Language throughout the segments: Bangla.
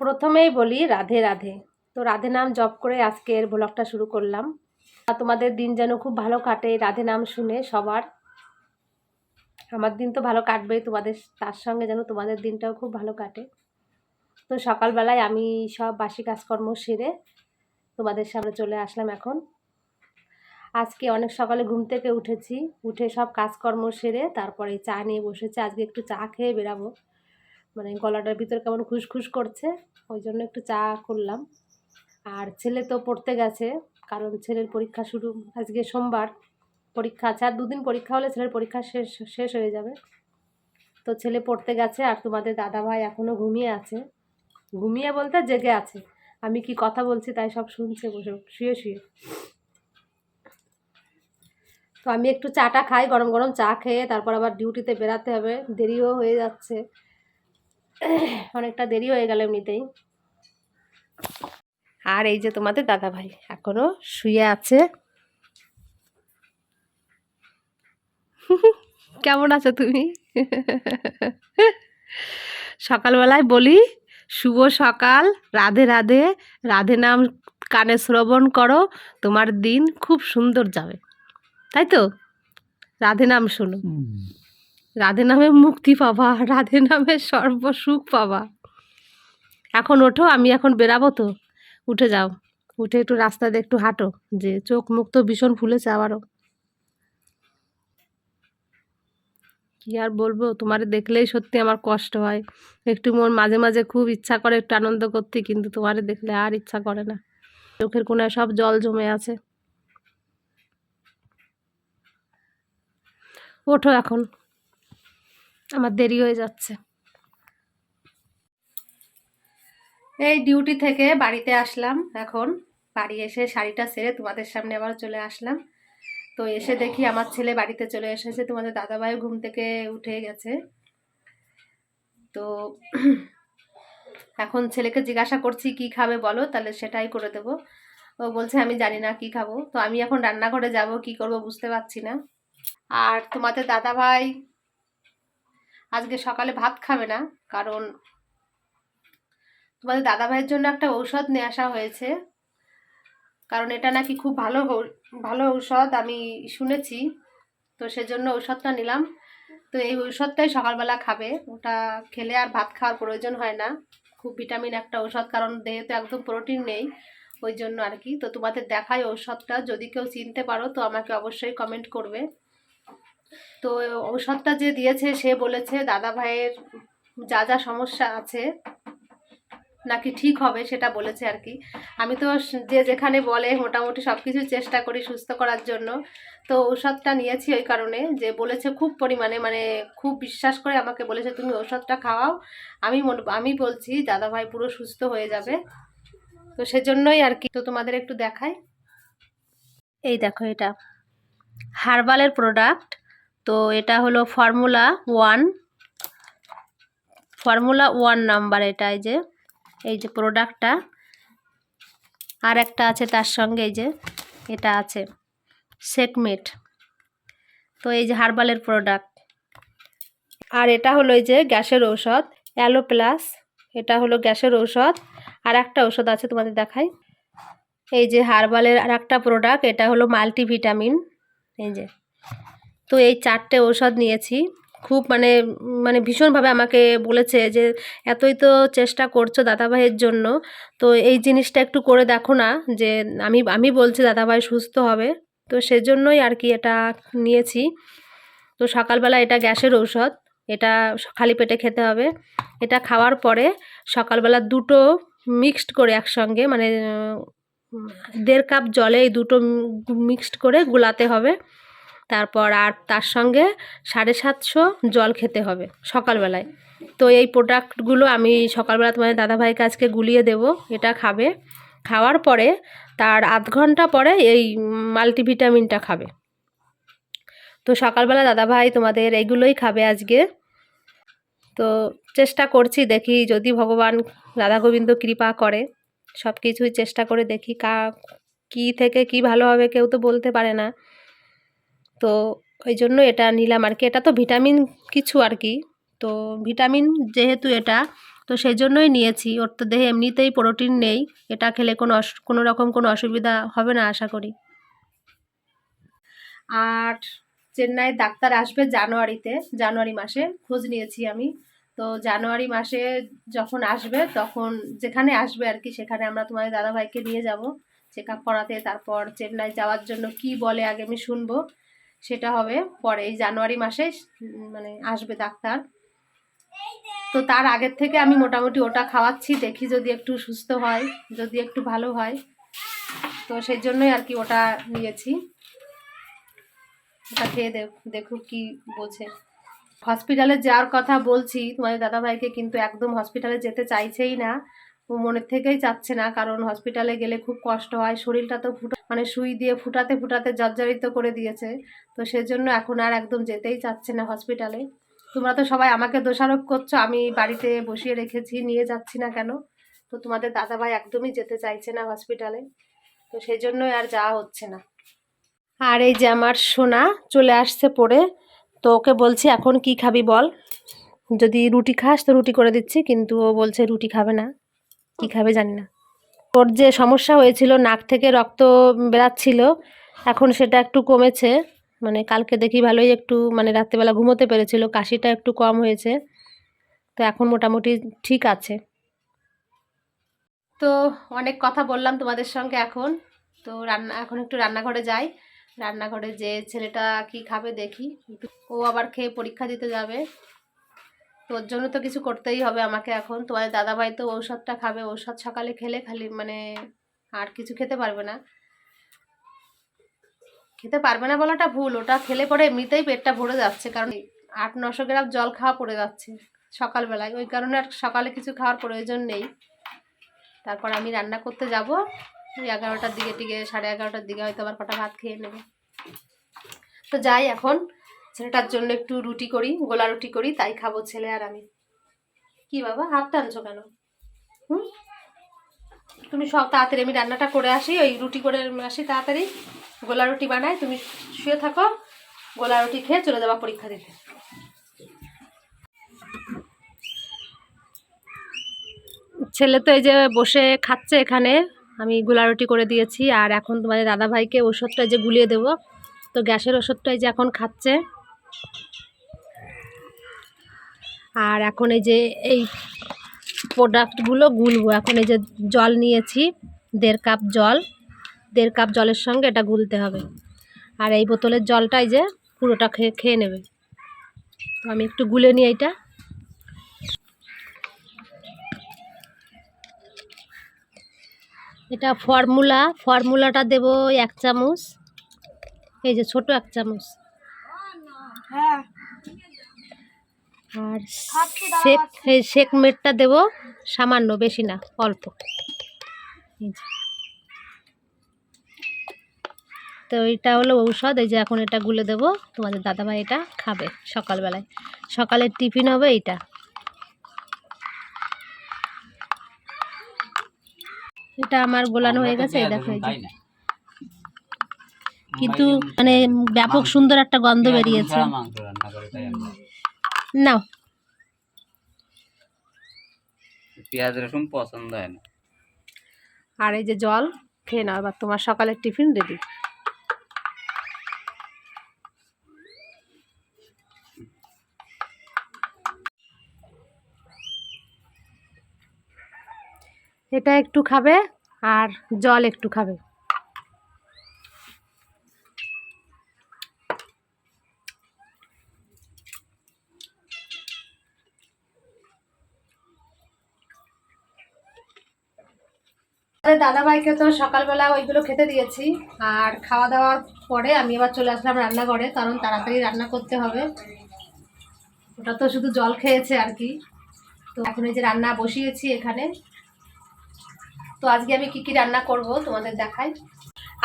প্রথমেই বলি রাধে রাধে। তো রাধে নাম জপ করে আজকের ব্লগটা শুরু করলাম। তোমাদের দিন যেন খুব ভালো কাটে, রাধে নাম শুনে সবার। আমার দিন তো ভালো কাটবেই, তোমাদের তার সঙ্গে যেন তোমাদের দিনটাও খুব ভালো কাটে। তো সকালবেলায় আমি সব বাসি কাজকর্ম সেরে তোমাদের সামনে চলে আসলাম এখন। আজকে অনেক সকালে ঘুম থেকে উঠেছি, উঠে সব কাজকর্ম সেরে তারপরে চা নিয়ে বসেছি। আজকে একটু চা খেয়ে বেরাবো। মানে গলাটার ভিতর কেমন খুসখুস করছে ওই জন্য একটু চা করলাম। আর ছেলে তো পড়তে গেছে, কারণ ছেলের পরীক্ষা শুরু আজকে সোমবার। পরীক্ষা আছে, আর দুদিন পরীক্ষা হলে ছেলের পরীক্ষা শেষ শেষ হয়ে যাবে। তো ছেলে পড়তে গেছে, আর তোমাদের দাদা ভাই এখনও ঘুমিয়ে আছে। ঘুমিয়ে বলতে জেগে আছে। আমি কি কথা বলছি তাই সব শুনছে, বসে, শুয়ে শুয়ে। তো আমি একটু চাটা খাই, গরম গরম চা খেয়ে, তারপর আবার ডিউটিতে বেরাতে হবে। দেরিও হয়ে যাচ্ছে। অনেকটা দেরি হয়ে গেল এমনিতেই। আর এই যে তোমাদের দাদা ভাই এখনও শুয়ে আছে। কেমন আছো তুমি? সকালবেলায় বলি, শুভ সকাল, রাধে রাধে রাধে নাম কানে শ্রবণ করো, তোমার দিন খুব সুন্দর যাবে। তাই তো? রাধে নাম শোনো। রাধে নামে মুক্তি পাবা, রাধে নামে সর্বসুখ পাবা। এখন ওঠো, আমি এখন বেরাবো তো। উঠে যাও। উঠে একটু রাস্তা দিয়ে একটু হাঁটো, যে চোখ মুখ তো ভীষণ ফুলেছে আবারও। কি আর বলব, তোমার দেখলেই সত্যি আমার কষ্ট হয়। একটু মন মাঝে মাঝে খুব ইচ্ছা করে একটু আনন্দ করতে, কিন্তু তোমারে দেখলে আর ইচ্ছা করে না। চোখের কোনায় সব জল জমে আছে। ওঠো এখন। আমার দেরি হয়ে যাচ্ছে। এই ডিউটি থেকে বাড়িতে আসলাম এখন। বাড়ি এসে শাড়িটা সেরে তোমাদের সামনে আবার চলে আসলাম। তো এসে দেখি আমার ছেলে বাড়িতে চলে এসেছে। তোমাদের দাদাভাই ঘুম থেকে উঠে গেছে। তো এখন ছেলেকে জিজ্ঞাসা করছি, কি খাবে বলো? তাহলে সেটাই করে দেবো। ও বলছে, আমি জানি না কি খাব। তো আমি এখন রান্নাঘরে যাব, কি করব বুঝতে পারছি না। আর তোমাদের দাদাভাই আজকে সকালে ভাত খাবে না, কারণ তোমাদের দাদা ভাইয়ের জন্য একটা ঔষধ নিয়ে আসা হয়েছে। কারণ এটা নাকি খুব ভালো ভালো ঔষধ, আমি শুনেছি, তো সেজন্য ঔষধটা নিলাম। তো এই ঔষধটাই সকালবেলা খাবে, ওটা খেলে আর ভাত খাওয়ার প্রয়োজন হয় না। খুব ভিটামিন একটা ঔষধ, কারণ দেহে তো একদম প্রোটিন নেই, ওই জন্য আর কি। তো তোমাদের দেখাই ঔষধটা, যদি কেউ চিনতে পারো, তো আমাকে অবশ্যই কমেন্ট করবে। তো ঔষধটা যে দিয়েছে, সে বলেছে, দাদা ভাইয়ের যা যা সমস্যা আছে, নাকি ঠিক হবে সেটা বলেছে আর কি। আমি তো যে যেখানে বলে, মোটামুটি সব কিছু চেষ্টা করি সুস্থ করার জন্য। তো ঔষধটা নিয়েছি ওই কারণে যে বলেছে খুব পরিমাণে মানে খুব বিশ্বাস করে আমাকে বলেছে, তুমি ঔষধটা খাওয়াও। আমি আমি বলছি, দাদা ভাই পুরো সুস্থ হয়ে যাবে। তো সেজন্যই আর কি, তো তোমাদের একটু দেখাই। এই দেখো এটা। হার্বালের প্রোডাক্ট তো এটা হলো formula one formula one number এটা এই যে এই যে প্রোডাক্টটা আর একটা আছে তার সঙ্গে এই যে, এটা আছে সেকমেট তো এই যে হার্বালের প্রোডাক্ট আর এটা হলো এই যে গ্যাসের ঔষধ অ্যালো প্লাস এটা হলো গ্যাসের ঔষধ। আর একটা ঔষধ আছে তোমাদের দেখাই। এই যে হার্বালের আর একটা প্রোডাক্ট এটা হলো মাল্টিভিটামিন এই যে তো এই চারটে ঔষধ নিয়েছি। খুব মানে মানে ভীষণভাবে আমাকে বলেছে যে, এতই তো চেষ্টা করছ দাদাভাইয়ের জন্য। তো এই জিনিসটা একটু করে দেখো না যে, আমি আমি বলছি দাদাভাই সুস্থ হবে। তো সেজন্যই আর কি এটা নিয়েছি। তো সকালবেলা এটা গ্যাসের ঔষধ, এটা খালি পেটে খেতে হবে। এটা খাওয়ার পরে সকালবেলা দুটো মিক্সড করে একসঙ্গে মানে দেড় কাপ জলে এই দুটো মিক্সড করে গুলাতে হবে। তারপর আর তার সঙ্গে সাড়ে সাতশো জল খেতে হবে সকালবেলায়। তো এই প্রোডাক্টগুলো আমি সকালবেলা তোমাদের দাদাভাইকে আজকে গুলিয়ে দেব, এটা খাবে। খাওয়ার পরে তার আধ ঘণ্টা পরে এই মাল্টিভিটামিনটা খাবে। তো সকালবেলা দাদাভাই তোমাদের এইগুলোই খাবে আজকে। তো চেষ্টা করছি দেখি যদি ভগবান রাধা গোবিন্দ কৃপা করে সব কিছুই চেষ্টা করে দেখি কা কী থেকে কি ভালো হবে কেউ তো বলতে পারে না। তো ওই জন্য এটা নিলাম আর কি। এটা তো ভিটামিন কিছু আর কি। তো ভিটামিন যেহেতু এটা, তো সেই জন্যই নিয়েছি। ওর তো দেহে এমনিতেই প্রোটিন নেই। এটা খেলে কোনো কোনো রকম কোনো অসুবিধা হবে না আশা করি। আর চেন্নাইয়ের ডাক্তার আসবে জানুয়ারিতে, জানুয়ারি মাসে। খোঁজ নিয়েছি আমি। তো জানুয়ারি মাসে যখন আসবে, তখন যেখানে আসবে আর কি, সেখানে আমরা তোমাদের দাদাভাইকে নিয়ে যাব। চেক আপ করাতে, তারপর চেন্নাই যাওয়ার জন্য কি বলে আগে আমি শুনব। সেটা হবে পরে, এই জানুয়ারি মাসে মানে আসবে ডাক্তার। তো তার আগের থেকে আমি মোটামুটি ওটা খাওয়াচ্ছি, দেখি যদি একটু সুস্থ হয়, যদি একটু ভালো হয়। তো সেই জন্যই আর কি ওটা নিয়েছি। ওটা খেয়ে দেখ- দেখুক কি বোঝে। হসপিটালে যাওয়ার কথা বলছি, তোমাদের দাদাভাইকে কিন্তু একদম হসপিটালে যেতে চাইছেই না। ও মনের থেকেই চাচ্ছে না, কারণ হসপিটালে গেলে খুব কষ্ট হয়, শরীরটা তো ফুটা মানে সুই দিয়ে ফুটাতে ফুটাতে জর্জরিত করে দিয়েছে। তো সেজন্য এখন আর একদম যেতেই চাচ্ছে না হসপিটালে তোমরা তো সবাই আমাকে দোষারোপ করছ আমি বাড়িতে বসিয়ে রেখেছি নিয়ে যাচ্ছি না কেন? তো তোমাদের দাদাভাই একদমই যেতে চাইছে না হসপিটালে তো সেই জন্যই আর যাওয়া হচ্ছে না। আর এই যে আমার সোনা চলে আসছে পড়ে তো ওকে বলছি এখন কি খাবি বল? যদি রুটি খাস তো রুটি করে দিচ্ছি কিন্তু ও বলছে রুটি খাবে না। কি খাবে জানি না। ওর যে সমস্যা হয়েছিল, নাক থেকে রক্ত বেরাচ্ছিল, এখন সেটা একটু কমেছে। মানে কালকে দেখি ভালোই একটু মানে রাত্রেবেলা ঘুমোতে পেরেছিল, কাশিটা একটু কম হয়েছে। তো এখন মোটামুটি ঠিক আছে। তো অনেক কথা বললাম তোমাদের সঙ্গে এখন। তো রান্না, এখন একটু রান্নাঘরে যাই। রান্নাঘরে যে ছেলেটা কি খাবে দেখি। ও আবার খেয়ে পরীক্ষা দিতে যাবে। তো ওর জন্য তো কিছু করতেই হবে আমাকে এখন। তোমাদের দাদাভাই তো ঔষধটা খাবে, ঔষধ সকালে খেলে খালি মানে আর কিছু খেতে পারবে না। খেতে পারবে না বলাটা ভুল, ওটা খেলে পরে এমনিতেই পেটটা ভরে যাচ্ছে, কারণ আট, নশো গ্রাম জল খাওয়া পড়ে যাচ্ছে সকালবেলায়। ওই কারণে আর সকালে কিছু খাওয়ার প্রয়োজন নেই। তারপর আমি রান্না করতে যাব। ওই এগারোটার দিকে টিকে, সাড়ে এগারোটার দিকে হয়তো আবার কটা ভাত খেয়ে নেবে। তো যাই এখন। ছেলেটার জন্য একটু রুটি করি, গোলা রুটি করি, তাই খাব ছেলে আর আমি। কি বাবা, হাত টানছো কেন? হুম? তুমি সব তাড়াতাড়ি, আমি রান্নাটা করে আসি, ওই রুটি করে আসি তাড়াতাড়ি। গোলা রুটি বানাই, তুমি শুয়ে থাকো, গোলা রুটি খেয়ে চলে যাবা পরীক্ষা দিতে। ছেলে তো এই যে বসে খাচ্ছে এখানে, আমি গোলা রুটি করে দিয়েছি, আর এখন তোমাদের দাদাভাইকে ওষুধটা যে গুলিয়ে দেবো, তো গ্যাসের ওষুধটা এই যে এখন খাচ্ছে। আর এখন এই যে এই প্রোডাক্টগুলো গুলবো এখন এই যে জল নিয়েছি, দেড় কাপ জল। দেড় কাপ জলের সঙ্গে এটা গুলতে হবে। আর এই বোতলের জলটাই যে পুরোটা খেয়ে খেয়ে নেবে। তো আমি একটু গুলে নিই এইটা। এটা ফর্মুলা ফর্মুলাটা দেব এক চামচ। এই যে ছোট এক চামচ। আর খাচ্ছি, দাঁড়াও, শেক এই শেক মেটটা দেব সামান্য বেশি না অল্প। তো এইটা হলো ঔষধ এই যে এখন এটা গুলে দেব তোমাদের দাদাভাই এটা খাবে সকালবেলায়। সকালের টিফিন হবে এইটা। এটা আমার গোলানো হয়ে গেছে এই দেখো এই যে। কিন্তু মানে ব্যাপক সুন্দর একটা গন্ধ বেরিয়েছে। করে তাই আমরা। নাও। পেঁয়াজ রসুন পছন্দ হয় না। আর এই যে জল খেয়ে নাও এবার তোমার সকালের টিফিন রেডি এটা একটু খাবে আর জল একটু খাবে। দাদা ভাইকে তো সকালবেলা ওইগুলো খেতে দিয়েছি, আর খাওয়া দাওয়ার পরে আমি এবার চলে আসলাম রান্নাঘরে, কারণ তাড়াতাড়ি রান্না করতে হবে। ওটা তো শুধু জল খেয়েছে আর কি। তো এখন এই যে রান্না বসিয়েছি এখানে। তো আজকে আমি কি কি রান্না করব তোমাদের দেখাই।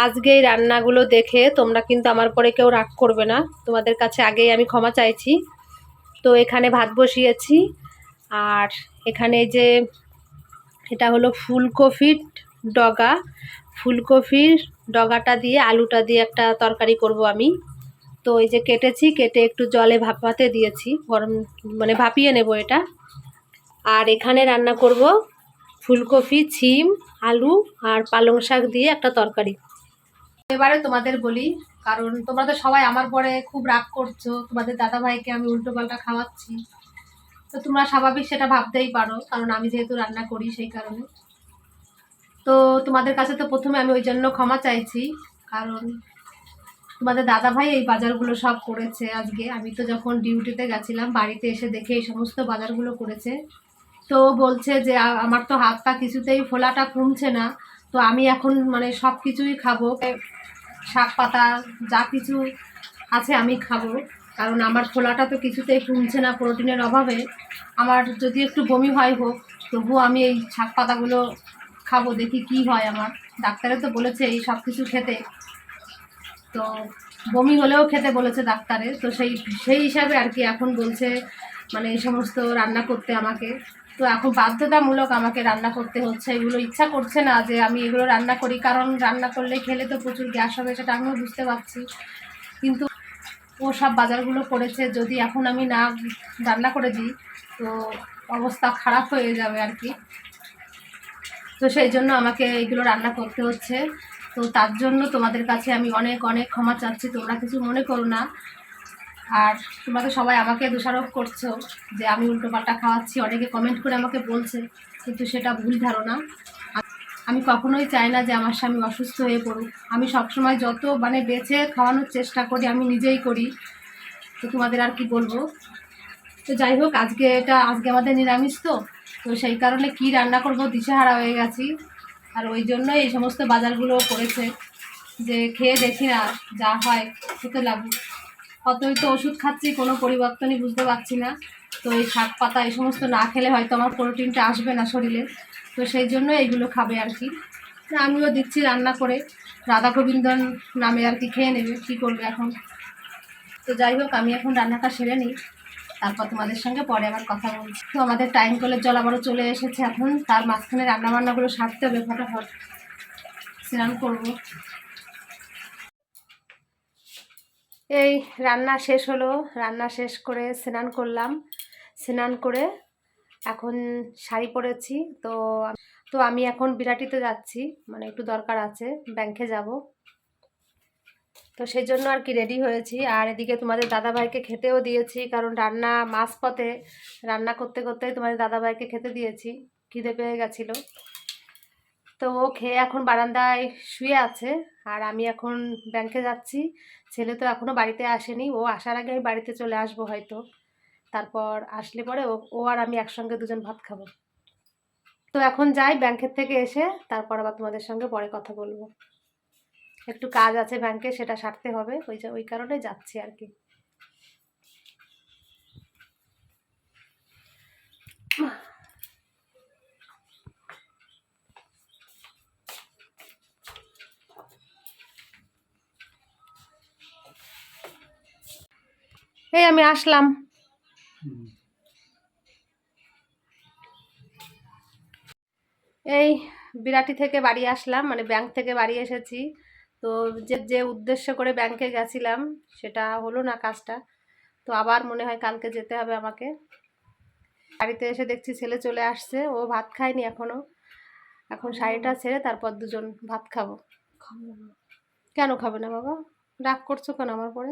আজকে এই রান্নাগুলো দেখে তোমরা কিন্তু আমার পরে কেউ রাগ করবে না। তোমাদের কাছে আগেই আমি ক্ষমা চাইছি। তো এখানে ভাত বসিয়েছি, আর এখানে যে এটা হলো ফুলকপির ডগা ফুলকপির ডগাটা দিয়ে, আলুটা দিয়ে একটা তরকারি করব আমি। তো এই যে কেটেছি, কেটে একটু জলে ভাপাতে দিয়েছি, গরম মানে ভাপিয়ে নেব এটা। আর এখানে রান্না করব ফুলকপি, ছিম, আলু আর পালং শাক দিয়ে একটা তরকারি। এবারে তোমাদের বলি, কারণ তোমরা তো সবাই আমার পরে খুব রাগ করছ, তোমাদের দাদা ভাইকে আমি উল্টো পাল্টা খাওয়াচ্ছি। তো তোমরা স্বাভাবিক সেটা ভাবতেই পারো, কারণ আমি যেহেতু রান্না করি সেই কারণে। তো তোমাদের কাছে তো প্রথমে আমি ওই জন্য ক্ষমা চাইছি, কারণ তোমাদের দাদা ভাই এই বাজারগুলো সব করেছে আজকে। আমি তো যখন ডিউটিতে গেছিলাম, বাড়িতে এসে দেখে এই সমস্ত বাজারগুলো করেছে। তো বলছে যে আমার তো হাত পা কিছুতেই ফোলাটা কমছে না। তো আমি এখন মানে সব কিছুই খাব, শাক পাতা, যা কিছু আছে আমি খাব। কারণ আমার ফোলাটা তো কিছুতেই কমছে না প্রোটিনের অভাবে। আমার যদি একটু বমি হয় হোক, তবুও আমি এই শাক পাতাগুলো খাব, দেখি কি হয় আমার। ডাক্তারে তো বলেছে এই সব কিছু খেতে। তো বমি হলেও খেতে বলেছে ডাক্তারে। তো সেই সেই হিসাবে আর কি এখন বলছে মানে এই সমস্ত রান্না করতে আমাকে। তো এখন বাধ্যতামূলক আমাকে রান্না করতে হচ্ছে। এগুলো ইচ্ছা করছে না যে আমি এগুলো রান্না করি, কারণ রান্না করলে খেলে তো প্রচুর গ্যাস হবে, সেটা আমিও বুঝতে পারছি। কিন্তু ও সব বাজারগুলো করেছে, যদি এখন আমি না রান্না করে দিই, তো অবস্থা খারাপ হয়ে যাবে আর কি। তো সেই জন্য আমাকে এগুলো রান্না করতে হচ্ছে। তো তার জন্য তোমাদের কাছে আমি অনেক অনেক ক্ষমা চাচ্ছি। তোমরা কিছু মনে করো না। আর তোমরা তো সবাই আমাকে দোষারোপ করছ যে আমি উল্টোপাল্টা খাওয়াচ্ছি। অনেকে কমেন্ট করে আমাকে বলছে, কিন্তু সেটা ভুল ধারণা। আমি কখনোই চাই না যে আমার স্বামী অসুস্থ হয়ে পড়ুক। আমি সবসময় যত মানে বেছে খাওয়ানোর চেষ্টা করি, আমি নিজেই করি। তো তোমাদের আর কি বলব? তো যাই হোক, আজকে এটা, আজকে আমাদের নিরামিষ তো। তো সেই কারণে কি রান্না করব দিশেহারা হয়ে গেছি। আর ওই জন্য এই সমস্ত বাজারগুলো করেছে যে খেয়ে দেখি না যা হয়, খেতে লাগুক অতই তো ওষুধ খাচ্ছি, কোনো পরিবর্তনই বুঝতে পারছি না। তো এই শাক পাতা, এই সমস্ত না খেলে হয়তো আমার প্রোটিনটা আসবে না শরীরে। তো সেই জন্য এইগুলো খাবে আর কি। আমিও দিচ্ছি রান্না করে। রাধা গোবিন্দন নামে আর কি খেয়ে নেবে, কী করবে এখন? তো যাই হোক, আমি এখন রান্নাটা সেরে নিই। তারপর তোমাদের সঙ্গে পরে আবার কথা বলছি। তো আমাদের টাইম কলের জল আবারও চলে এসেছে এখন। তার মাঝখানে রান্না বান্নাগুলো সারতে হবে ফটাফট। স্নান করব। এই রান্না শেষ হলো। রান্না শেষ করে স্নান করলাম। স্নান করে এখন শাড়ি পরেছি। তো তো আমি এখন বিরাটিতে যাচ্ছি। মানে একটু দরকার আছে। ব্যাংকে যাব। তো সেই জন্য আর কি রেডি হয়েছি। আর এদিকে তোমাদের দাদাভাইকে খেতেও দিয়েছি, কারণ রান্না মাছ পথে রান্না করতে করতে তোমাদের দাদাভাইকে খেতে দিয়েছি, খিদে পেয়ে গেছিল। তো ও খেয়ে এখন বারান্দায় শুয়ে আছে, আর আমি এখন ব্যাংকে যাচ্ছি। ছেলে তো এখনও বাড়িতে আসেনি, ও আসার আগে আমি বাড়িতে চলে আসব হয়তো। তারপর আসলে পরে ও আর আমি একসঙ্গে দুজন ভাত খাব। তো এখন যাই ব্যাংকের থেকে এসে, তারপর আবার তোমাদের সঙ্গে পরে কথা বলব। একটু কাজ আছে ব্যাংকে, সেটা সারতে হবে। ওই যে- ওই কারণে যাচ্ছি আর কি। এই আমি আসলাম। এই বিরাটি থেকে বাড়ি আসলাম মানে ব্যাংক থেকে বাড়ি এসেছি। তো যে যে উদ্দেশ্য করে ব্যাংকে গেছিলাম সেটা হলো না কাজটা। তো আবার মনে হয় কালকে যেতে হবে আমাকে। বাড়িতে এসে দেখছি ছেলে চলে আসছে ও ভাত খায়নি এখনও। এখন শাড়িটা ছেড়ে তারপর দুজন ভাত খাব। কেন খাবে না বাবা? রাগ করছ কেন আমার পরে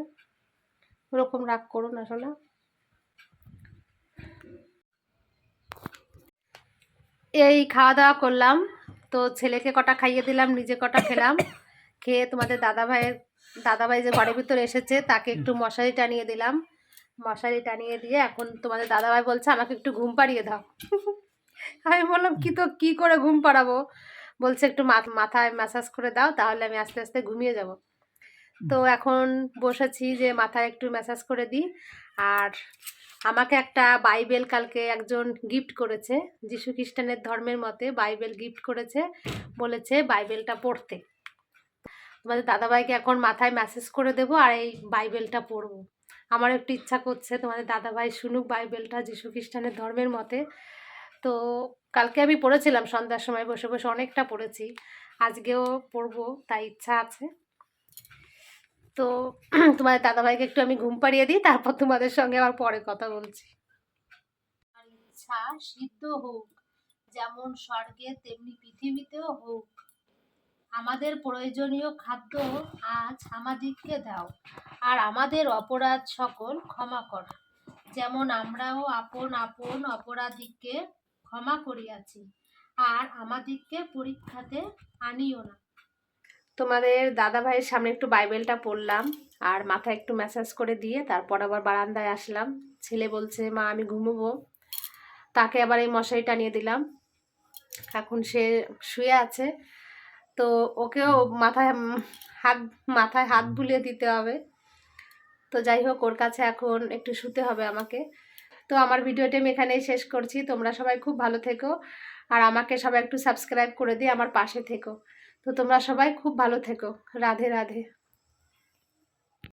ওরকম রাগ করো না শোনা। এই খাওয়া দাওয়া করলাম তো ছেলেকে কটা খাইয়ে দিলাম নিজে কটা খেলাম। খেয়ে তোমাদের দাদা ভাইয়ের দাদা ভাই যে ঘরের ভিতরে এসেছে তাকে একটু মশারি টানিয়ে দিলাম। মশারি টানিয়ে দিয়ে এখন তোমাদের দাদা ভাই বলছে আমাকে একটু ঘুম পাড়িয়ে দাও। আমি বললাম কি তো কি করে ঘুম পাড়াবো? বলছে একটু মা- মাথায় ম্যাসাজ করে দাও তাহলে আমি আস্তে আস্তে ঘুমিয়ে যাব। তো এখন বসেছি যে মাথায় একটু ম্যাসাজ করে দিই। আর আমাকে একটা বাইবেল কালকে একজন গিফট করেছে যিশু খ্রিস্টানের ধর্মের মতে বাইবেল গিফট করেছে বলেছে বাইবেলটা পড়তে। তোমাদের দাদাভাইকে এখন মাথায় মেসেজ করে দেবো আর এই বাইবেলটা পড়ব। আমার একটু ইচ্ছা করছে তোমাদের দাদাভাই শুনুক বাইবেলটা যিশু খ্রিস্টানের ধর্মের মতে। তো কালকে আমি পড়েছিলাম সন্ধ্যার সময়, বসে বসে অনেকটা পড়েছি, আজকেও পড়ব, তাই ইচ্ছা আছে। তো তোমাদের দাদাভাইকে একটু আমি ঘুম পাড়িয়ে দিই, তারপর তোমাদের সঙ্গে আবার পরে কথা বলছি। ইচ্ছা সিদ্ধ হোক, যেমন স্বর্গে, তেমনি পৃথিবীতেও হোক। আমাদের প্রয়োজনীয় খাদ্য আজ আমাদিগকে দাও, আর আমাদের অপরাধ সকল ক্ষমা কর। যেমন আমরাও আপন আপন অপরাধীকে ক্ষমা করিয়াছি, আর আমাদিগকে পরীক্ষাতে আনিও না। তোমাদের দাদা ভাইয়ের সামনে একটু বাইবেলটা পড়লাম, আর মাথায় একটু ম্যাসাজ করে দিয়ে তারপর আবার বারান্দায় আসলাম। ছেলে বলছে, মা, আমি ঘুমোবো। তাকে আবার এই মশারি টানিয়ে দিলাম। এখন সে শুয়ে আছে। তো ওকেও মাথায় হাত মাথায় হাত বুলিয়ে দিতে হবে। তো যাই হোক ওর কাছে এখন একটু শুতে হবে আমাকে। তো আমার ভিডিওটি আমি এখানেই শেষ করছি। তোমরা সবাই খুব ভালো থেকো। আর আমাকে সবাই একটু সাবস্ক্রাইব করে দিয়ে আমার পাশে থেকো। তো তোমরা সবাই খুব ভালো থেকো। রাধে রাধে।